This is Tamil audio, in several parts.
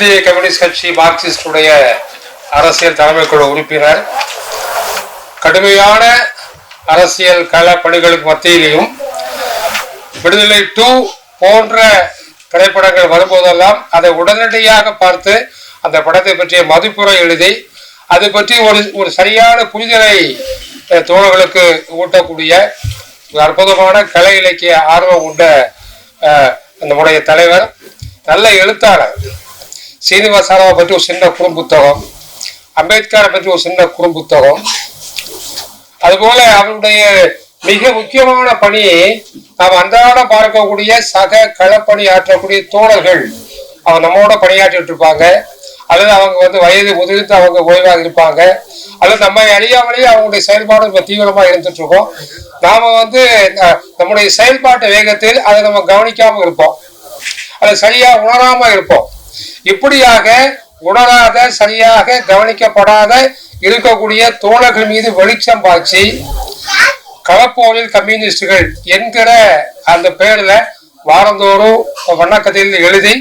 இந்திய கம்யூனிஸ்ட் கட்சி மார்க்சிஸ்டுடைய அரசியல் தலைமை குழு உறுப்பினர். கடுமையான அரசியல் கள பணிகளுக்கு மத்தியிலையும் விடுதலை டூ போன்ற திரைப்படங்கள் வரும்போதெல்லாம் அதை உடனடியாக பார்த்து அந்த படத்தை பற்றிய மதிப்புரை எழுதி அது பற்றி ஒரு ஒரு சரியான புரிதலை தோழர்களுக்கு ஊட்டக்கூடிய ஒரு அற்புதமான கலை இலக்கிய ஆர்வம் கொண்ட அஹ், நம்முடைய தலைவர். நல்ல எழுத்தாளர். சீனிவாசராவை பற்றி ஒரு சின்ன குறும்புத்தகம் அம்பேத்கரை பற்றி ஒரு சின்ன குறும்புத்தகம் அதுபோல அவருடைய மிக முக்கியமான பணி நாம் அன்றாடம் பார்க்கக்கூடிய சக களப்பணி ஆற்றக்கூடிய தோழர்கள் அவங்க நம்மோட பணியாற்றிட்டு இருப்பாங்க அல்லது அவங்க வந்து வயது முதிர்ந்து அவங்க ஓய்வாக இருப்பாங்க அல்லது நம்ம அறியாமலேயே அவங்களுடைய செயல்பாடு இப்போ தீவிரமா இருந்துட்டு இருக்கோம் நாம வந்து நம்முடைய செயல்பாட்டு வேகத்தில் அதை நம்ம கவனிக்காம இருப்போம் அதை சரியா உணராம இருப்போம் இப்படியாக உணராத சரியாக கவனிக்கப்படாத இருக்கக்கூடிய தோழர்கள் மீது வெளிச்சம் பாய்ச்சி களப்போரில் கம்யூனிஸ்டுகள் என்கிற அந்த பேர்ல வாரந்தோறும் வண்ணக்கதையில் எழுதி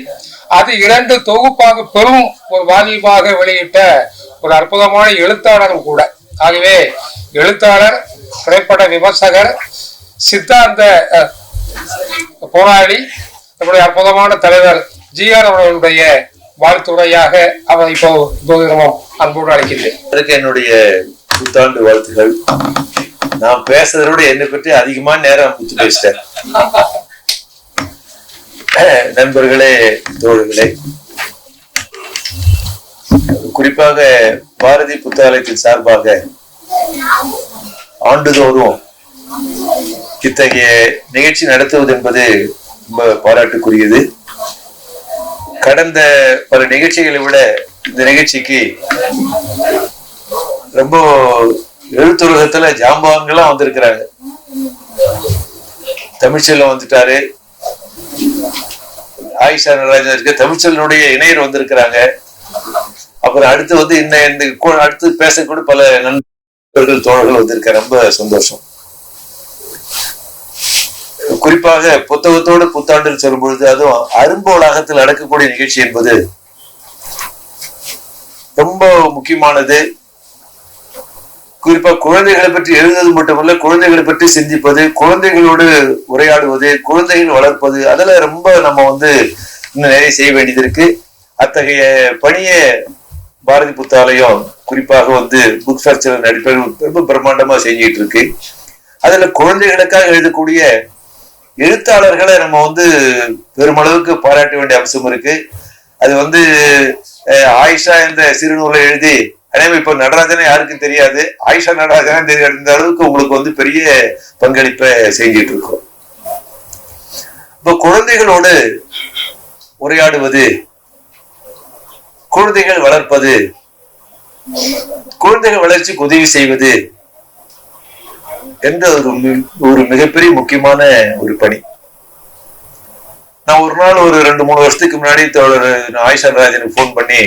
அது இரண்டு தொகுப்பாக பெரும் ஒரு வாலிபாக வெளியிட்ட ஒரு அற்புதமான எழுத்தாளரும் கூட. ஆகவே எழுத்தாளர் திரைப்பட விமர்சகர் சித்தாந்த போராளி நம்முடைய அற்புதமான தலைவர் ஜிஆர் அவர்களுடைய வாழ்த்துறையாக அவர் இப்போ இப்போது அன்போடு அழைக்கின்றேன். அதற்கு என்னுடைய புத்தாண்டு வாழ்த்துகள். நான் பேசுறதை விட என்னை பற்றி அதிகமா நேரம் முத்து பேசிட்டேன். நண்பர்களே தோழர்களே. குறிப்பாக பாரதி புத்தாலயத்தின் சார்பாக ஆண்டுதோறும் இத்தகைய நிகழ்ச்சி நடத்துவது என்பது ரொம்ப பாராட்டுக்குரியது. கடந்த பல நிகழ்ச்சிகளை விட இந்த நிகழ்ச்சிக்கு ரொம்ப எழுத்துலகத்துல ஜாம்பவங்கெல்லாம் வந்திருக்கிறாங்க. தமிழ்ச்செல்வம் வந்துட்டாரு. ஆயிஷா நடராஜன் இருக்கு. தமிழ்ச்செல்வனுடைய இணையர் வந்திருக்கிறாங்க. அப்புறம் அடுத்து வந்து இந்த அடுத்து பேசக்கூட பல நண்பர்கள் தோழர்கள் வந்திருக்க ரொம்ப சந்தோஷம். குறிப்பாக புத்தகத்தோடு புத்தாண்டில் சொல்லும் பொழுது அதுவும் அரும்பு வளாகத்தில் நடக்கக்கூடிய நிகழ்ச்சி என்பது ரொம்ப முக்கியமானது. குறிப்பா குழந்தைகளை பற்றி எழுதுவது மட்டுமல்ல குழந்தைகளை பற்றி சிந்திப்பது குழந்தைகளோடு உரையாடுவது குழந்தைகள் வளர்ப்பது அதுல ரொம்ப நம்ம வந்து இன்னும் நிறைய செய்ய வேண்டியது இருக்கு. அத்தகைய பணியை பாரதி புத்தாலயம் குறிப்பாக வந்து புக் ஃபேக்சர் நடிப்பது ரொம்ப பிரம்மாண்டமா செஞ்சிட்டு இருக்கு. அதுல குழந்தைகளுக்காக எழுதக்கூடிய எழுத்தாளர்களை நம்ம வந்து பெருமளவுக்கு பாராட்ட வேண்டிய அம்சம் இருக்கு. அது வந்து ஆயிஷா என்ற சிறுநூலை எழுதி அதே இப்போ இப்ப நடராஜனே யாருக்கும் தெரியாது. ஆயிஷா நடராஜனே தெரியாது இந்த அளவுக்கு உங்களுக்கு வந்து பெரிய பங்களிப்பை செஞ்சிட்டு இருக்கோம். இப்ப குழந்தைகளோடு உரையாடுவது குழந்தைகள் வளர்ப்பது குழந்தைகள் வளர்ச்சிக்கு உதவி செய்வது என்ற ஒரு ஒரு மிகப்பெரிய முக்கியமான ஒரு பணி? நான் ஒரு நாள் ஒரு ரெண்டு மூணு வருஷத்துக்கு முன்னாடி தோழர் ஆயிஷா நடராஜனுக்கு ஃபோன் பண்ணி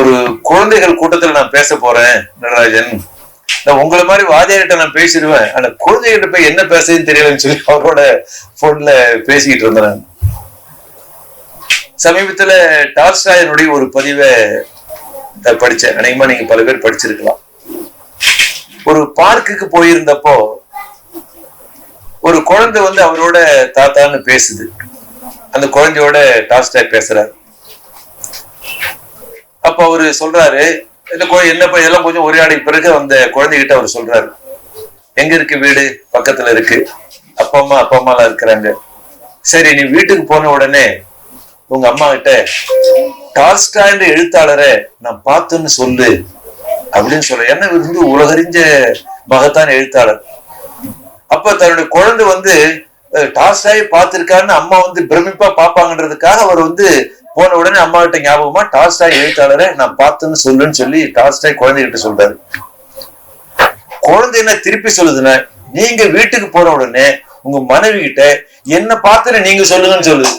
ஒரு குழந்தைகள் கூட்டத்துல நான் பேச போறேன் நடராஜன். நான் உங்களை மாதிரி வாதியார்கிட்ட நான் பேசிடுவேன். ஆனா குழந்தைகிட்ட போய் என்ன பேசுறதுன்னு தெரியலன்னு சொல்லி அவரோட போன்ல பேசிக்கிட்டு இருந்தேன் சமீபத்துல டார்ஸ்டாயனுடைய ஒரு பதிவை படிச்சேன். அநேகமா நீங்க பல பேர் படிச்சிருக்கலாம். ஒரு பார்க்குக்கு போயிருந்தப்போ ஒரு குழந்தை வந்து அவரோட தாத்தான்னு பேசுது. அந்த குழந்தையோட டால்ஸ்டாய் பேசுறாரு. அப்ப அவரு சொல்றாரு இந்த என்ன ப- இதெல்லாம் கொஞ்சம் உரையாடி பிறகு அந்த குழந்தைகிட்ட அவர் சொல்றாரு. எங்க இருக்கு வீடு? பக்கத்துல இருக்கு. அப்பா அம்மா அப்பா அம்மா எல்லாம் இருக்கிறாங்க. சரி நீ வீட்டுக்கு போன உடனே உங்க அம்மா கிட்ட டால்ஸ்டா என்ற எழுத்தாளரை நான் பார்த்தேன்னு சொல்லு. அப்படின்னு சொல்ல என்ன இவர் வந்து உலகறிஞ்ச மகத்தான எழுத்தாளர். அப்ப தன்னுடைய குழந்தை வந்து அஹ், பார்த்திருக்காருன்னு அம்மா வந்து பிரமிப்பா பார்ப்பாங்கன்றதுக்காக அவர் வந்து போன உடனே அம்மா கிட்ட ஞாபகமா டால்ஸ்டாய் எழுத்தாளரை நான் பார்த்தேன்னு சொல்லுன்னு சொல்லி டால்ஸ்டாய் குழந்தைகிட்ட சொல்றாரு. குழந்தை என்ன திருப்பி சொல்லுதுன்னா நீங்க வீட்டுக்கு போற உடனே உங்க மனைவி கிட்ட என்ன பார்த்துன்னு நீங்க சொல்லுங்கன்னு சொல்லுது.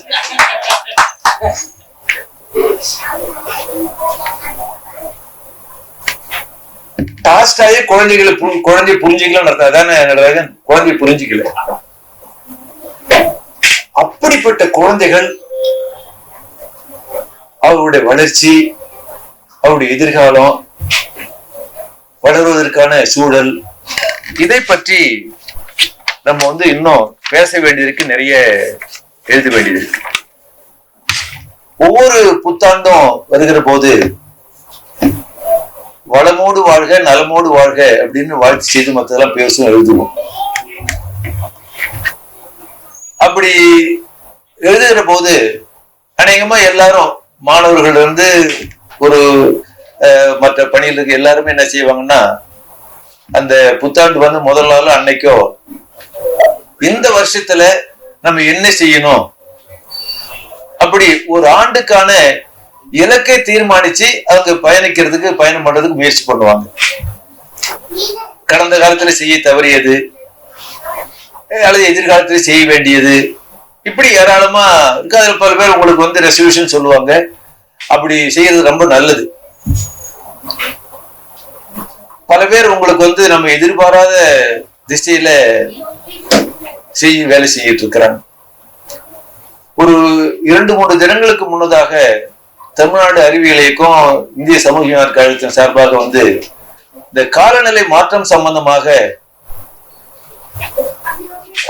டாஸ்டாயே குழந்தைகளை புரி- குழந்தைய புரிஞ்சுக்கலாம் அர்த்தம். அதானே நடராஜன் குழந்தை புரிஞ்சுக்கல. அப்படிப்பட்ட குழந்தைகள் அவருடைய வளர்ச்சி அவருடைய எதிர்காலம் வளருவதற்கான சூழல் இதை பற்றி நம்ம வந்து இன்னும் பேச வேண்டியதுக்கு நிறைய எழுத வேண்டியது ஒவ்வொரு புத்தாண்டும் வருகிற போது வளமோடு வாழ்க நலமோடு வாழ்க அப்படின்னு வாழ்த்து செய்து மற்றதெல்லாம் பேசும் எழுதுவோம். அப்படி எழுதுகிற போது அநேகமா எல்லாரும் மாணவர்கள் இருந்து ஒரு அஹ், மற்ற பணியில் இருக்க எல்லாருமே என்ன செய்வாங்கன்னா அந்த புத்தாண்டு வந்து முதல் நாள் அன்னைக்கோ இந்த வருஷத்துல நம்ம என்ன செய்யணும்? அப்படி ஒரு ஆண்டுக்கான இலக்கை தீர்மானிச்சு அவங்க பயணிக்கிறதுக்கு பயணம் பண்றதுக்கு முயற்சி பண்ணுவாங்க. கடந்த காலத்துல செய்ய தவறியது அல்லது எதிர்காலத்துல செய்ய வேண்டியது. இப்படி ஏராளமா இருக்கு அதுல பல பேர் உங்களுக்கு வந்து ரெசல்யூஷன் சொல்லுவாங்க. அப்படி செய்யறது ரொம்ப நல்லது. பல பேர் உங்களுக்கு வந்து நம்ம எதிர்பாராத திசையில செய்ய வேலை செய்யிட்டு இருக்கிறாங்க. ஒரு இரண்டு மூன்று தினங்களுக்கு முன்னதாக தமிழ்நாடு அறிவியல் இயக்கம் இந்திய சமூக கழகத்தின் சார்பாக வந்து இந்த காலநிலை மாற்றம் சம்பந்தமாக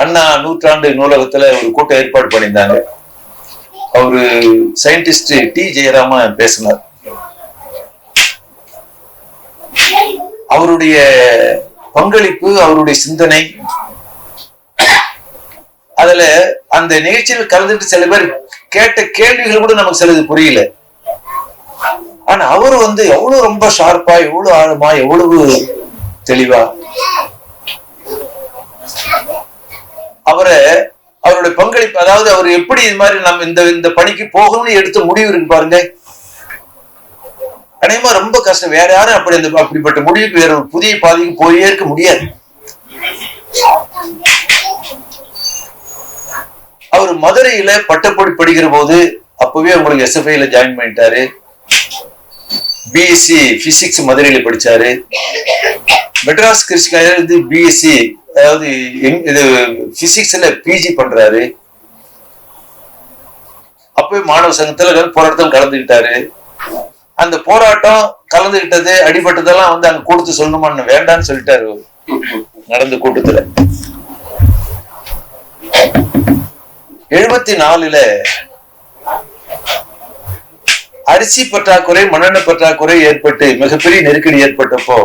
அண்ணா நூற்றாண்டு நூலகத்துல ஒரு கூட்டம் ஏற்பாடு பண்ணியிருந்தாங்க. அவரு சயின்டிஸ்ட் டி ஜெயராம பேசினார். அவருடைய பங்களிப்பு அவருடைய சிந்தனை அதுல அந்த நிகழ்ச்சியில் கலந்துட்டு சில பேர் கேட்ட கேள்விகள் கூட நமக்கு சிலது புரியல. ஆனா அவரு வந்து எவ்வளவு ரொம்ப ஷார்ப்பா எவ்வளவு ஆழமா எவ்வளவு தெளிவா? அவரை அவருடைய பங்களிப்பு அதாவது அவர் எப்படி இது மாதிரி நம்ம இந்த இந்த பணிக்கு போகணும்னு எடுத்து முடிவு இருக்கு பாருங்க. அநேகமா ரொம்ப கஷ்டம். வேற யாரும் அப்படி அந்த அப்படிப்பட்ட முடிவுக்கு வேற ஒரு புதிய பாதைக்கு போயே இருக்க முடியாது. அவர் மதுரையில பட்டப்படி படிக்கிற போது அப்பவே உங்களுக்கு எஸ்எஃப்ஐல ஜாயின் பண்ணிட்டாரு. பிஎஸ்சி பிசிக்ஸ் மதுரையில படிச்சாரு. மெட்ராஸ் கிறிஸ்காயில இருந்து பிஎஸ்சி அதாவது இது பிசிக்ஸ்ல பிஜி பண்றாரு. அப்பவே மாணவ சங்கத்துல போராட்டத்தில் கலந்துக்கிட்டாரு அந்த போராட்டம் கலந்துகிட்டது அடிபட்டதெல்லாம் வந்து அங்க கொடுத்து சொல்லணுமான்னு வேண்டாம்னு சொல்லிட்டாரு நடந்த கூட்டத்துல. எழுபத்தி நாலுல அரிசி பற்றாக்குறை மண்ணெண்ண பற்றாக்குறை ஏற்பட்டு மிகப்பெரிய நெருக்கடி ஏற்பட்டப்போ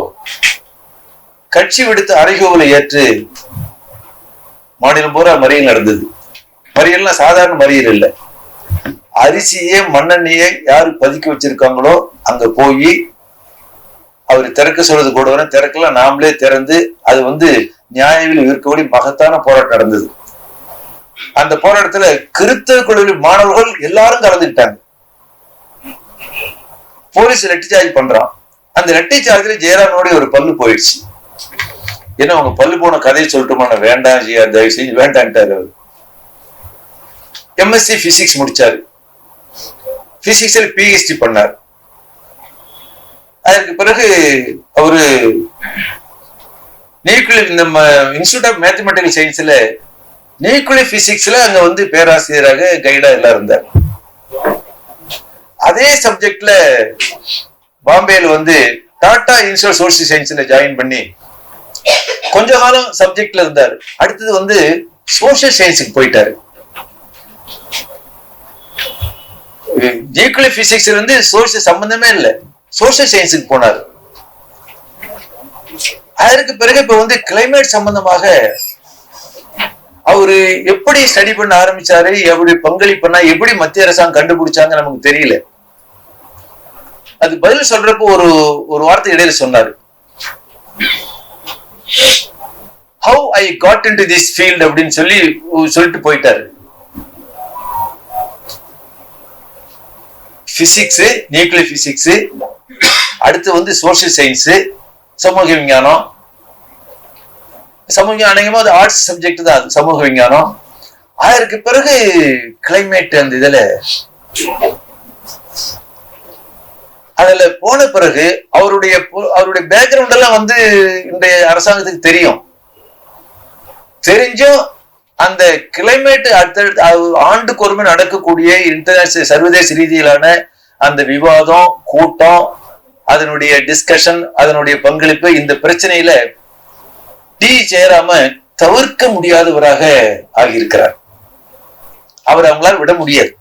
கட்சி விடுத்த அறைகோவலை ஏற்று மாநிலம் பூரா மறியல் நடந்தது. மறியல்னா சாதாரண மறியல் இல்ல. அரிசியே மண்ணெண்ணையே யாரு பதுக்கி வச்சிருக்காங்களோ அங்க போய் அவர் திறக்க சொல்றது கூட வர திறக்கலாம் நாமளே திறந்து அது வந்து நியாயவில் இருக்கக்கூடிய மகத்தான போராட்டம் நடந்தது. அந்த போராட்டத்துல கிறிஸ்தவ கல்லூரி மாணவர்கள் எல்லாரும் கலந்துக்கிட்டாங்க. போலீஸ் ரெட்டி சார்ஜ் பண்றான். அந்த ரெட்டி சார்ஜ்ல ஜெயராமனுடைய ஒரு பல்லு போயிடுச்சு. ஏன்னா அவங்க பல்லு போன கதையை சொல்லட்டுமான வேண்டாம் ஜியார் தயவு செஞ்சு வேண்டான்ட்டாரு அவர். எம்எஸ்சி பிசிக்ஸ் முடிச்சாரு. பிசிக்ஸில் பிஹெச்டி பண்ணார். அதற்கு பிறகு அவரு நியூக்ளியர் நம்ம இன்ஸ்டியூட் ஆஃப் மேத்தமெட்டிக்கல் சயின்ஸ்ல நியூக்ளியர் பிசிக்ஸ்ல அங்க வந்து பேராசிரியராக கைடா எல்லாம் இருந்தார். அதே சப்ஜெக்ட்ல பாம்பேல வந்து டாடா இன்ஸ்டியூட் சோசியல் சயின்ஸ்ல ஜாயின் பண்ணி கொஞ்ச காலம் சப்ஜெக்ட்ல இருந்தார். அடுத்தது வந்து சோசியல் சயின்ஸுக்கு போயிட்டாரு. நியூக்ளியர் பிசிக்ஸ் வந்து சோசியல் சம்பந்தமே இல்லை. சோசியல் சயின்ஸுக்கு போனார். அதற்கு பிறகு இப்ப வந்து கிளைமேட் சம்பந்தமாக அவரு எப்படி ஸ்டடி பண்ண ஆரம்பிச்சாரு எப்படி பங்களிப்புனா எப்படி மத்திய அரசாங்கம் கண்டுபிடிச்சாங்க நமக்கு தெரியல. அது பதில் சொல்றப்போ ஒரு ஒரு வார்த்தை இடையில சொன்னாரு. How I got in to this field அப்படின்னு சொல்லி சொல்லிட்டு போயிட்டாரு. பிசிக்ஸ் நியூக்ளியர் பிசிக்ஸ் அடுத்து வந்து சோசியல் சயின்ஸ் சமூக விஞ்ஞானம் சமூக அநேகமா அது ஆர்ட்ஸ் சப்ஜெக்ட் தான் அது சமூக விஞ்ஞானம். அதற்கு பிறகு கிளைமேட் அந்த இதுல. அதுல போன பிறகு அவருடைய அவருடைய பேக்ரவுண்ட் எல்லாம் வந்து இன்றைய அரசாங்கத்துக்கு தெரியும். தெரிஞ்சும் அந்த கிளைமேட் அடுத்த ஆண்டுக்கு ஒருமை நடக்கக்கூடிய இன்டர்நேஷனல் சர்வதேச ரீதியிலான அந்த விவாதம் கூட்டம் அதனுடைய டிஸ்கஷன் அதனுடைய பங்களிப்பு இந்த பிரச்சனையில டி ஜெயராம தவிர்க்க முடியாதவராக ஆகியிருக்கிறார். அவர் அவங்களால விட முடியாது.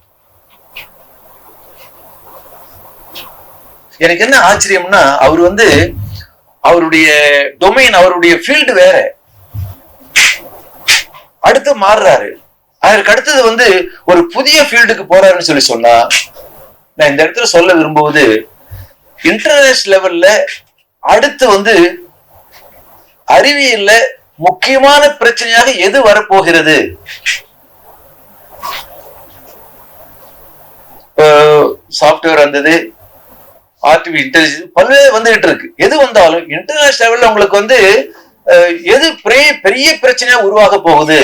எனக்கு என்ன ஆச்சரியம்னா அவர் வந்து அவருடைய டொமைன் அவருடைய ஃபீல்டு வேற. அடுத்து மாறுறாரு. அதற்கு அடுத்தது வந்து ஒரு புதிய ஃபீல்டுக்கு போறாருன்னு சொல்லி சொன்னா நான் இந்த இடத்துல சொல்ல விரும்புவது இன்டர்நேஷனல் லெவல்ல அடுத்து வந்து அறிவியல்ல முக்கியமான பிரச்சனையாக எது வரப்போகிறது? சாஃப்ட்வேர் வந்தது ஆர்டிஃபி இன்டெலிஜென்ஸ் பல்வேறு வந்துகிட்டு இருக்கு. எது வந்தாலும் இன்டர்நேஷனல் லெவல்ல உங்களுக்கு வந்து அஹ், எது பெரிய பெரிய பிரச்சனையா உருவாக போகுது?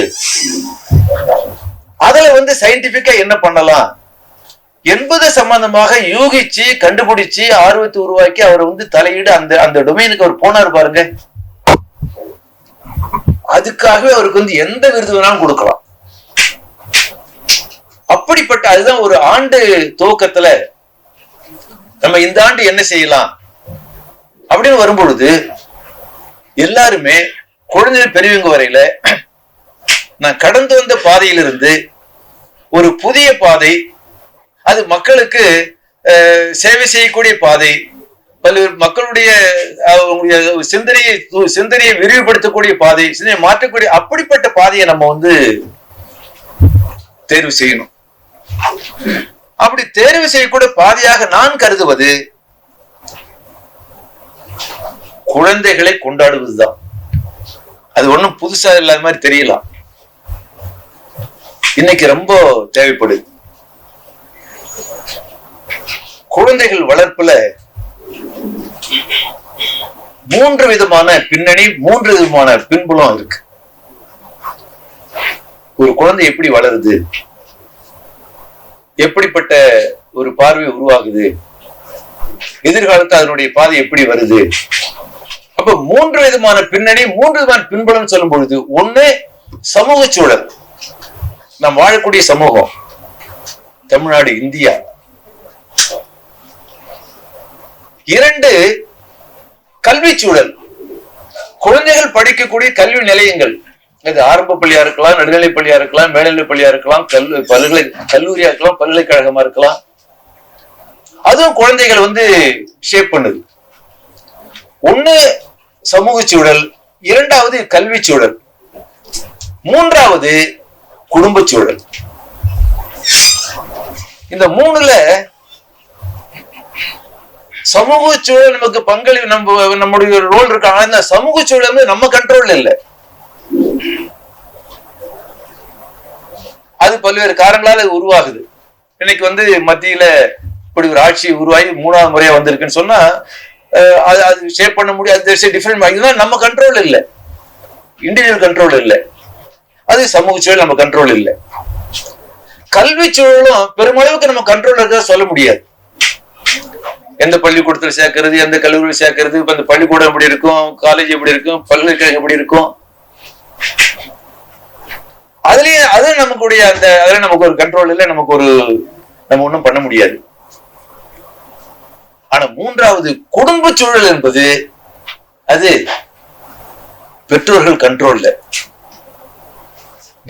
அதுல வந்து சயின்டிபிக்கா என்ன பண்ணலாம்? என்பது சம்பந்தமாக யூகிச்சு கண்டுபிடிச்சு ஆர்வத்தை உருவாக்கி அவர் வந்து தலையீடு அந்த அந்த டொமைனுக்கு அவர் போனார் பாருங்க. அதுக்காகவே அவருக்கு வந்து எந்த விருது வேணாலும் கொடுக்கலாம். அப்படிப்பட்ட அதுதான் ஒரு ஆண்டு துவக்கத்துல நம்ம இந்த ஆண்டு என்ன செய்யலாம்? அப்படின்னு வரும்பொழுது எல்லாருமே குழந்தைகள் பெரியவங்க வரையில நான் கடந்து வந்த பாதையிலிருந்து ஒரு புதிய பாதை அது மக்களுக்கு அஹ், சேவை செய்யக்கூடிய பாதை பல்வேறு மக்களுடைய அவங்களுடைய சிந்தனையை சிந்தனையை விரிவுபடுத்தக்கூடிய பாதை சிந்தனை மாற்றக்கூடிய அப்படிப்பட்ட பாதையை நம்ம வந்து தேர்வு செய்யணும். அப்படி தேர்வு செய்யக்கூடிய பாதையாக நான் கருதுவது குழந்தைகளை கொண்டாடுவதுதான். அது ஒண்ணும் புதுசா இல்லாத மாதிரி தெரியலாம். இன்னைக்கு ரொம்ப தேவைப்படுது. குழந்தைகள் வளர்ப்புல மூன்று விதமான பின்னணி மூன்று விதமான பின்புலம் இருக்கு. ஒரு குழந்தை எப்படி வளருது? எப்படிப்பட்ட ஒரு பார்வை உருவாகுது? எதிர்காலத்தில் அதனுடைய பாதை எப்படி வருது? அப்ப மூன்று விதமான பின்னணி மூன்று விதமான பின்புலம் சொல்லும் பொழுது ஒண்ணு சமூக சூழல். நாம் வாழக்கூடிய சமூகம் தமிழ்நாடு இந்தியா. இரண்டு கல்வி சூழல். குழந்தைகள் படிக்கக்கூடிய கல்வி நிலையங்கள். இது ஆரம்ப பள்ளியா இருக்கலாம் நடுநிலை பள்ளியா இருக்கலாம் மேல்நிலை பள்ளியா இருக்கலாம் கல்லு பல்கலை கல்லூரியா இருக்கலாம் பல்கலைக்கழகமா இருக்கலாம். அதுவும் குழந்தைகள் வந்து ஷேப் பண்ணுது. ஒண்ணு சமூக சூழல் இரண்டாவது கல்வி சூழல். மூன்றாவது குடும்ப சூழல். இந்த மூணுல சமூக சூழல் நமக்கு பங்களிப்பு நம்ம நம்முடைய ரோல் இருக்கு. ஆனா இந்த சமூக சூழல் வந்து நம்ம கண்ட்ரோல்ல இல்ல. அது பல்வேறு காரணங்களால அது உருவாகுது. இன்னைக்கு வந்து மத்தியில இப்படி ஒரு ஆட்சி உருவாகி மூணாவது முறையா வந்திருக்குன்னு சொன்னா அது அது ஷேப் பண்ண முடியாது. டிஃபரெண்ட் இதுதான் நம்ம கண்ட்ரோல் இல்ல. இண்டிவிஜுவல் கண்ட்ரோல் இல்ல. அது சமூக சூழல் நம்ம கண்ட்ரோல் இல்ல. கல்வி சூழலும் பெருமளவுக்கு நம்ம கண்ட்ரோல் இருக்கா சொல்ல முடியாது. எந்த பள்ளிக்கூடத்துல சேர்க்கறது எந்த கல்லூரியில் சேர்க்கறது இப்ப இந்த பள்ளிக்கூடம் எப்படி இருக்கும் காலேஜ் எப்படி இருக்கும் பல்கலைக்கழகம் எப்படி இருக்கும்? அதுலயே அது நமக்குடைய அந்த அதுல நமக்கு ஒரு கண்ட்ரோல் இல்லை நமக்கு ஒரு நம்ம ஒன்றும் பண்ண முடியாது. ஆனா மூன்றாவது குடும்ப சூழல் என்பது அது பெற்றோர்கள் கண்ட்ரோல்ல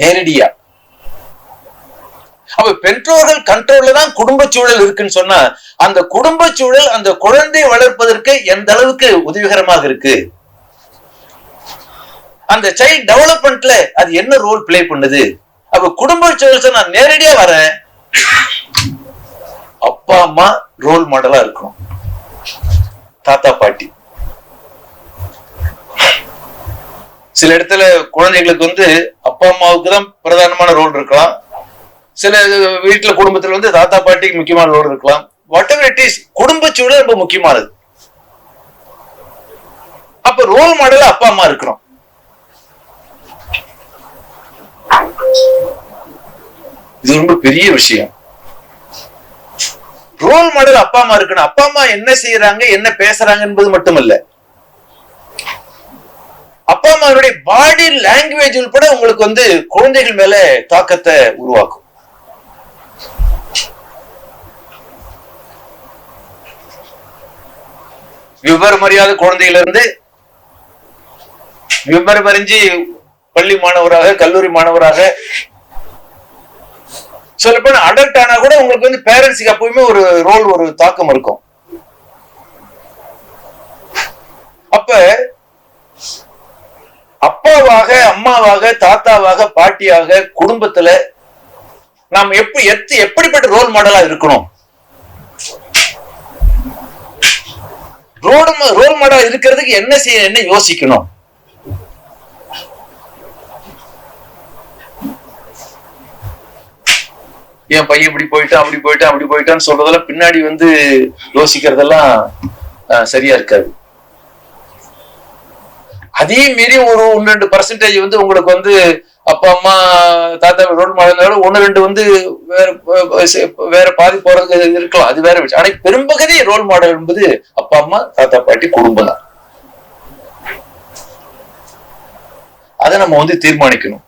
நேரடியா. அப்ப பெற்றோர்கள் கண்ட்ரோல்ல தான் குடும்ப சூழல் இருக்குன்னு சொன்னா அந்த குடும்ப சூழல் அந்த குழந்தை வளர்ப்பதற்கு எந்த அளவுக்கு உதவிகரமாக இருக்கு? அந்த சைல்ட் டெவலப்மெண்ட்ல அது என்ன ரோல் பிளே பண்ணுது? அப்ப குடும்ப சூழல் நான் நேரடியா வரேன். அப்பா அம்மா ரோல் மாடலா இருக்கணும். தாத்தா பாட்டி. சில இடத்துல குழந்தைகளுக்கு வந்து அப்பா அம்மாவுக்கு தான் பிரதானமான ரோல் இருக்கலாம். சில வீட்டுல குடும்பத்துல வந்து தாத்தா பாட்டிக்கு முக்கியமான ரோல் இருக்கலாம். வாட் எவர் இட் இஸ் குடும்ப சூழல் ரொம்ப முக்கியமானது. அப்ப ரோல் மாடல் அப்பா அம்மா இருக்கிறோம் இது ரொம்ப பெரிய விஷயம். ரோல் மாடல் அப்பா அம்மா இருக்கணும். அப்பா அம்மா என்ன செய்யறாங்க என்ன பேசுறாங்க என்பது மட்டுமல்ல. அப்பா அம்மாவுடைய பாடி லாங்குவேஜ் உட்பட உங்களுக்கு வந்து குழந்தைகள் மேல தாக்கத்தை உருவாக்கும். விவரம் அறியாத குழந்தையில விவரம் அறிஞ்சு பள்ளி மாணவராக கல்லூரி மாணவராக சொல்லப்போனா அடல்ட் ஆனா கூட உங்களுக்கு வந்து பேரண்ட்ஸுக்கு எப்பவுமே ஒரு ரோல் ஒரு தாக்கம் இருக்கும். அப்ப அப்பாவாக அம்மாவாக தாத்தாவாக பாட்டியாக குடும்பத்துல நாம் எப்படி எத்து எப்படிப்பட்ட ரோல் மாடலா இருக்கணும்? ரோடு ரோல் மாடலா இருக்கிறதுக்கு என்ன செய்ய என்ன யோசிக்கணும்? என் பையன் இப்படி போயிட்டான் அப்படி போயிட்டான் அப்படி போயிட்டான்னு சொல்றதெல்லாம் பின்னாடி வந்து யோசிக்கிறதெல்லாம் சரியா இருக்காது. அதே மீறி ஒரு ஒன்று ரெண்டு பர்சன்டேஜ் வந்து உங்களுக்கு வந்து அப்பா அம்மா தாத்தா ரோல் மாடல் ஒன்று ரெண்டு வந்து வேற வேற பாதி போறதுக்கு இருக்கலாம். அது வேற விஷயம். ஆனா பெரும்பகுதி ரோல் மாடல் என்பது அப்பா அம்மா தாத்தா பாட்டி குடும்பம் தான். அதை நம்ம வந்து தீர்மானிக்கணும்.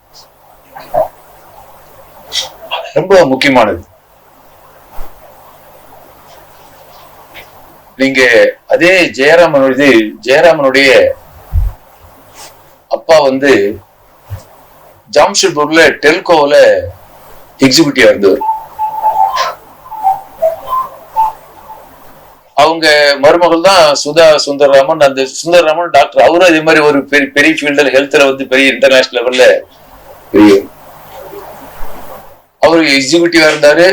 ரொம்ப முக்கியமானது. நீங்க அதே ஜெயராமனுடைய ஜெயராமனுடைய அப்பா வந்து ஜாம்ஷெட்பூர்ல டெல்கோவில் எக்ஸிக்யூட்டிவா இருந்தவர். அவங்க மருமகள் தான் சுதா சுந்தரராமன் அந்த சுந்தரராமன் டாக்டர் அவரும் அதே மாதிரி ஒரு பெரிய பெரிய ஃபீல்டில் ஹெல்த்ல வந்து பெரிய இன்டர்நேஷனல் லெவல்ல பெரிய அவரு எக்ஸிக்யூட்டிவா இருந்தாரு.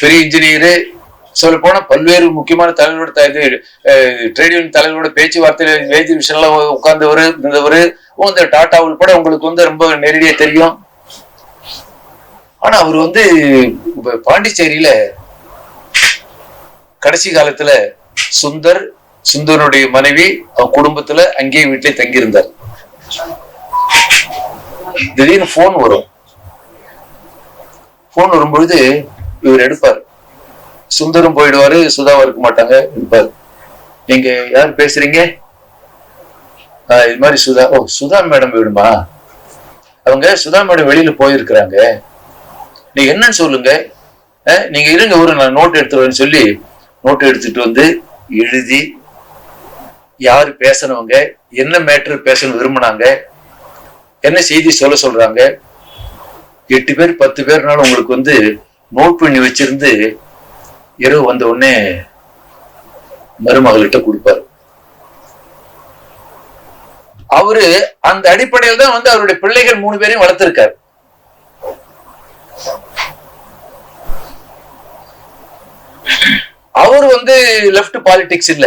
பெரிய இன்ஜினியரு சொல்ல போனா பல்வேறு முக்கியமான தலைவரோட இது ட்ரேட் யூனியன் தலைவரோட பேச்சுவார்த்தையில வேதி விஷயம்லாம் உட்கார்ந்தவர் இருந்தவர் இந்த டாடா உள்பட உங்களுக்கு வந்து ரொம்ப நேரடியா தெரியும். ஆனா அவர் வந்து பாண்டிச்சேரியில கடைசி காலத்துல சுந்தர் சுந்தரனுடைய மனைவி அவன் குடும்பத்துல அங்கேயே வீட்டிலே தங்கியிருந்தார். திடீர்னு போன் வரும். போன் வரும்பொழுது இவர் எடுப்பார். சுந்தரம் போயிடுவாரு சுதாவும் இருக்க மாட்டாங்க. எடுப்பார் நீங்க யார் பேசுறீங்க? இது மாதிரி சுதா ஓ சுதா மேடம் வேணுமா? அவங்க சுதா மேடம் வெளியில போயிருக்கிறாங்க. நீ என்னன்னு சொல்லுங்க. நீங்க இருங்க ஒரு நான் நோட் எடுத்துருவேன்னு சொல்லி நோட் எடுத்துட்டு வந்து எழுதி யாரு பேசினவங்க என்ன மேட்ரு பேசணும் விரும்பினாங்க என்ன செய்தி சொல்ல சொல்றாங்க எட்டு பேர் பத்து பேர்னாலும் உங்களுக்கு வந்து நோட் பண்ணி வச்சிருந்து இரவு வந்த உடனே மருமகள்கிட்ட கொடுப்பாரு. அவரு அந்த அடிப்படையில் தான் வந்து அவருடைய பிள்ளைகள் மூணு பேரையும் வளர்த்திருக்காரு. அவர் வந்து லெஃப்ட் பாலிடிக்ஸ் இல்ல.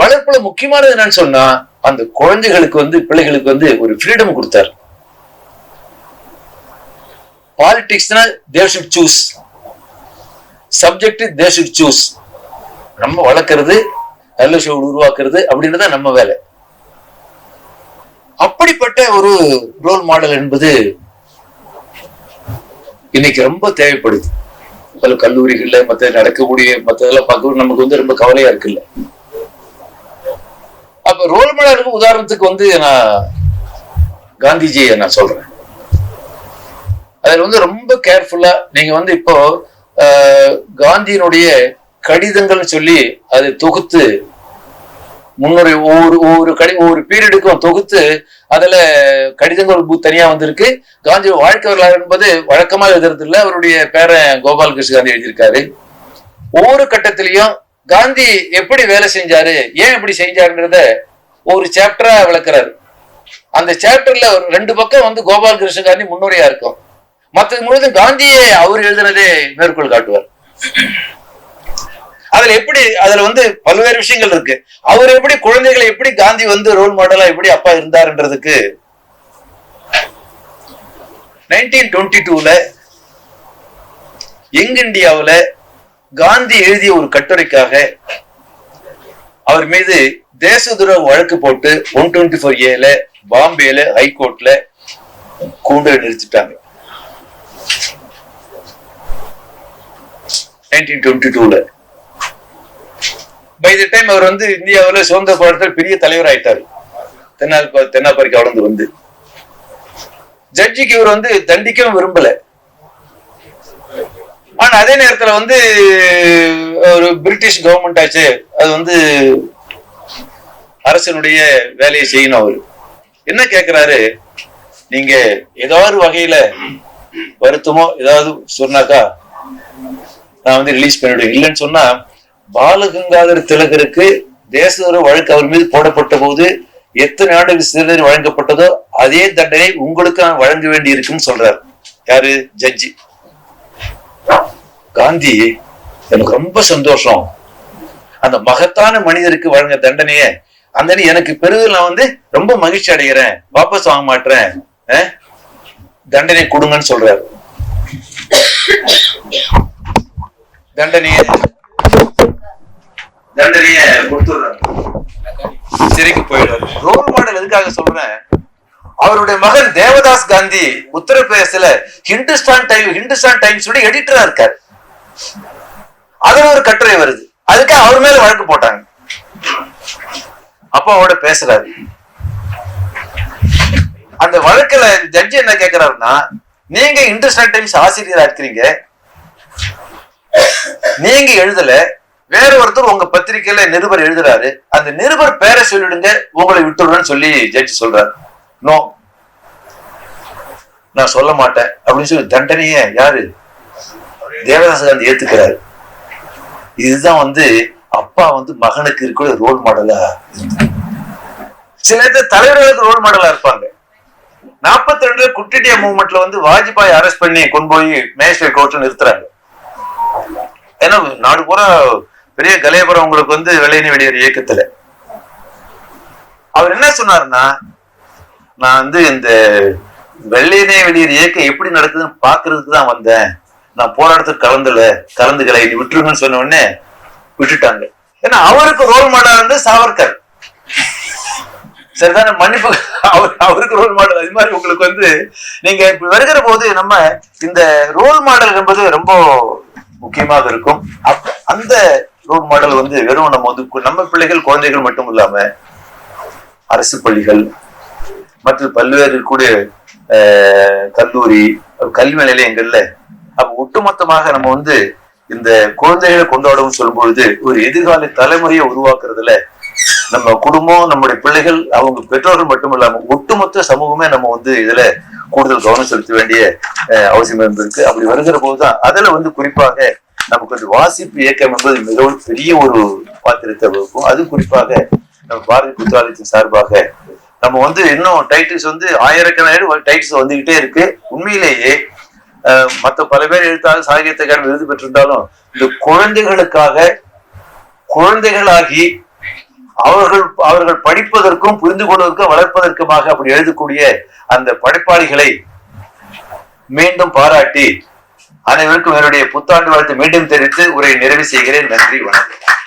வளர்ப்புல முக்கியமானது என்னன்னு சொன்னா அந்த குழந்தைகளுக்கு வந்து பிள்ளைகளுக்கு வந்து ஒரு ஃப்ரீடம் கொடுத்தாரு. பாலிடிக்ஸ்னா they should choose subject they should choose நம்ம வளர்க்கறது நல்ல ஷோ உருவாக்குறது அப்படின்றத நம்ம வேலை. அப்படிப்பட்ட ஒரு ரோல் மாடல் என்பது இன்னைக்கு ரொம்ப தேவைப்படுது. பல கல்லூரிகள்ல மத்த நடக்கக்கூடிய மத்ததெல்லாம் பார்க்க நமக்கு வந்து ரொம்ப கவலையா இருக்குல்ல. அப்ப ரோல் மாடலுக்கு உதாரணத்துக்கு வந்து நான் காந்திஜியை நான் சொல்றேன். அதுல வந்து ரொம்ப கேர்ஃபுல்லா நீங்க வந்து இப்போ காந்தியினுடைய கடிதங்கள்னு சொல்லி அதை தொகுத்து முன்னுரை ஒவ்வொரு ஒவ்வொரு கடி ஒவ்வொரு பீரியடுக்கும் தொகுத்து அதுல கடிதங்கள் தனியா வந்திருக்கு. காந்தி வாழ்க்கை வரலாறு என்பது வழக்கமா எழுதுறது இல்லை அவருடைய பேரன் கோபால் கிருஷ்ண காந்தி எழுதியிருக்காரு. ஒவ்வொரு கட்டத்திலையும் காந்தி எப்படி வேலை செஞ்சாரு ஏன் இப்படி செஞ்சாருன்றத ஒரு சாப்டரா விளக்குறாரு. அந்த சாப்டர்ல ஒரு ரெண்டு பக்கம் வந்து கோபால் கிருஷ்ண காந்தி முன்னுரையா இருக்கும். மற்றது முழுவதும் காந்தியே அவர் எழுதுனதே மேற்கோள் காட்டுவார். அதுல எப்படி அதுல வந்து பல்வேறு விஷயங்கள் இருக்கு. அவர் எப்படி குழந்தைகளை எப்படி காந்தி வந்து ரோல் மாடலா எப்படி அப்பா இருந்தாருன்றதுக்கு நைன்டீன் டுவெண்ட்டி டூல யங் இந்தியாவுல காந்தி எழுதிய ஒரு கட்டுரைக்காக அவர் மீது தேச துரோக வழக்கு போட்டு ஒன் டுவெண்ட்டி ஃபோர் ஏல பாம்பேல ஹைகோர்ட்ல கூண்டு நிறுத்திட்டாங்க நைன்டீன் டுவெண்ட்டி டூல பை த டைம் அவர் வந்து இந்தியாவில் சுதந்திர போராட்டத்தில் பெரிய தலைவர் ஆயிட்டாரு. தென்னா தென்னாப்பிரிக்கா வளர்ந்து வந்து. ஜட்ஜிக்கு இவர் வந்து தண்டிக்கவும் விரும்பல. ஆனா அதே நேரத்துல வந்து ஒரு பிரிட்டிஷ் கவர்மெண்ட் ஆச்சு அது வந்து அரசனுடைய வேலையை செய்யணும் அவரு. என்ன கேக்குறாரு? நீங்க ஏதாவது வகையில வருத்தமோ ஏதாவது சொன்னாக்கா நான் வந்து ரிலீஸ் பண்ணிவிடுவேன். இல்லைன்னு சொன்னா பாலகங்காதர் திலகருக்கு தேசதூர வழக்கு அவர் மீது போடப்பட்ட போது எத்தனை ஆண்டுகள் சிறுநீர் வழங்கப்பட்டதோ அதே தண்டனை உங்களுக்கு வழங்க வேண்டி இருக்குன்னு சொல்றாரு. யாரு? ஜட்ஜி. காந்தி எனக்கு ரொம்ப சந்தோஷம். அந்த மகத்தான மனிதருக்கு வழங்க தண்டனைய அந்த எனக்கு பெரிதும் நான் வந்து ரொம்ப மகிழ்ச்சி அடைகிறேன். வாபஸ் வாங்க மாட்டேன் அஹ், தண்டனை கொடுங்கன்னு சொல்றாரு. தண்டனைய தண்டனைய கொடுத்துடுறாரு. சிறைக்கு போயிடுவாரு ரோல் மாடல் எதுக்காக சொல்றேன்? அவருடைய மகன் தேவதாஸ் காந்தி உத்தரப்பிரதேசத்துல ஹிந்துஸ்தான் டைம் ஹிந்துஸ்தான் டைம்ஸ் எடிட்டரா இருக்காரு. அதுல ஒரு கட்டுரை வருது. அதுக்கு அவர் மேல வழக்கு போட்டாங்க. அப்பாவோட பேசுறாரு. அந்த வழக்குல ஜட்ஜி என்ன கேக்குறாருன்னா நீங்க இந்துஸ்தான் டைம்ஸ் ஆசிரியரா இருக்கிறீங்க. நீங்க எழுதல வேற ஒருத்தர் உங்க பத்திரிகையில நிருபர் எழுதுறாரு அந்த நிருபர் பேரை சொல்லிடுங்க உங்களை விட்டுடுறேன்னு சொல்லி ஜட்ஜி சொல்றாரு. நோ. நான் சொல்ல மாட்டேன். அப்படின்னு சொல்லி தண்டனைய யாரு? தேவதாச காந்தி ஏத்துக்கிறாரு. இதுதான் வந்து அப்பா வந்து மகனுக்கு இருக்கிற ரோல் மாடலா சில இடத்துல தலைவர்களுக்கு ரோல் மாடலா இருப்பாங்க. நாற்பத்தி ரெண்டுல குட்டிடியா மூவ்மெண்ட்ல வந்து வாஜ்பாய் அரெஸ்ட் பண்ணி கொண்டு போய் மேஜிஸ்ட்ரேட் கோர்ட்ல நிறுத்துறாங்க. ஏன்னா நாடு பூரா பெரிய கலையபுரம் உங்களுக்கு வந்து வெள்ளையனி வெளியேறு இயக்கத்துல. அவர் என்ன சொன்னாருன்னா நான் வந்து இந்த வெள்ளையனே வெளியேறு இயக்கம் எப்படி நடக்குதுன்னு பாக்குறதுக்கு தான் வந்தேன். நான் போராட்டத்துக்கு கலந்துல கலந்துகளை நீ விட்டுருங்கன்னு சொன்ன உடனே விட்டுட்டாங்க. ஏன்னா அவருக்கு ரோல் மாடல் வந்து சாவர்கர். சரிதான? மன்னிப்பு அவர் அவருக்கு ரோல் மாடல் அது மாதிரி உங்களுக்கு வந்து நீங்க வருகிற போது நம்ம இந்த ரோல் மாடல் என்பது ரொம்ப முக்கியமாக இருக்கும். அப்ப அந்த ரோல் மாடல் வந்து வெறும் நம்ம வந்து நம்ம பிள்ளைகள் குழந்தைகள் மட்டும் இல்லாம அரசு பள்ளிகள் மற்ற பல்வேறு கூடிய கல்லூரி கல்வி நிலையங்கள்ல அப்ப ஒட்டுமொத்தமாக நம்ம வந்து இந்த குழந்தைகளை கொண்டாடவும் சொல்லும் பொழுது ஒரு எதிர்கால தலைமுறையை உருவாக்குறதுல நம்ம குடும்பம் நம்முடைய பிள்ளைகள் அவங்க பெற்றோர்கள் மட்டும் இல்லாம ஒட்டுமொத்த சமூகமே நம்ம வந்து இதுல கூடுதல் கவனம் செலுத்த வேண்டிய அவசியம் இருந்திருக்கு. அப்படி வருகிற போதுதான் அதுல வந்து குறிப்பாக நமக்கு வந்து வாசிப்பு இயக்கம் என்பது மிகவும் பெரிய ஒரு பாத்திரத்தை வகுக்கும். அது குறிப்பாக நம்ம பாரதி புத்தாலயத்தின் சார்பாக நம்ம வந்து இன்னும் டைட்டில்ஸ் வந்து ஆயிரக்கணக்கான டைட்டில்ஸ் வந்துகிட்டே இருக்கு. உண்மையிலேயே மற்ற பல பேர் எழுத்தாலும் சாகித்ய அகாடமி விருது பெற்றிருந்தாலும் இந்த குழந்தைகளுக்காக குழந்தைகளாகி அவர்கள் அவர்கள் படிப்பதற்கும் புரிந்து கொள்வதற்கும் வளர்ப்பதற்குமாக அப்படி எழுதக்கூடிய அந்த படைப்பாளிகளை மீண்டும் பாராட்டி அனைவருக்கும் என்னுடைய புத்தாண்டு வாழ்த்து மீண்டும் தெரிவித்து உரை நிறைவு செய்கிறேன். நன்றி வணக்கம்.